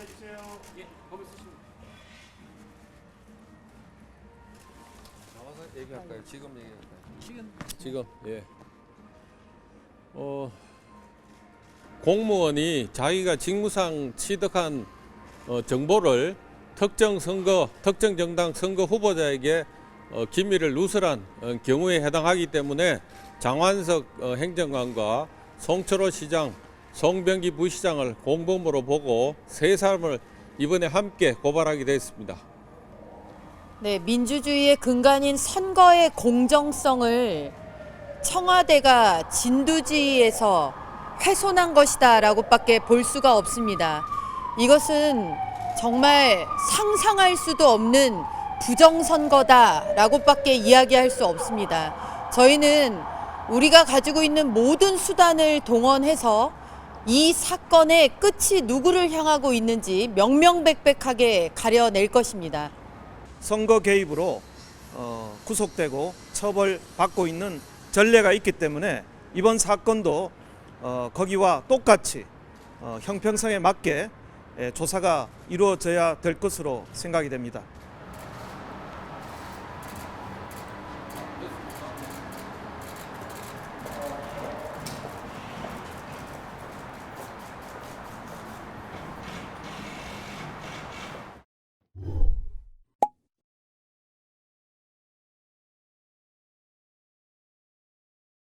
앉아주세요. 예, 거기 쓰시면. 나와서 얘기할까요? 지금 얘기할까요? 지금 지금 예. 어 공무원이 자기가 직무상 취득한 어, 정보를 특정 선거, 특정 정당 선거 후보자에게 어, 기밀을 누설한 어, 경우에 해당하기 때문에 장완석 어, 행정관과 송철호 시장, 송병기 부시장을 공범으로 보고 세 사람을 이번에 함께 고발하게 됐습니다. 네, 민주주의의 근간인 선거의 공정성을 청와대가 진두지휘에서 훼손한 것이다라고밖에 볼 수가 없습니다. 이것은 정말 상상할 수도 없는 부정선거다라고밖에 이야기할 수 없습니다. 저희는 우리가 가지고 있는 모든 수단을 동원해서 이 사건의 끝이 누구를 향하고 있는지 명명백백하게 가려낼 것입니다. 선거 개입으로 어, 구속되고 처벌받고 있는 전례가 있기 때문에 이번 사건도 어, 거기와 똑같이 어, 형평성에 맞게 예, 조사가 이루어져야 될 것으로 생각이 됩니다.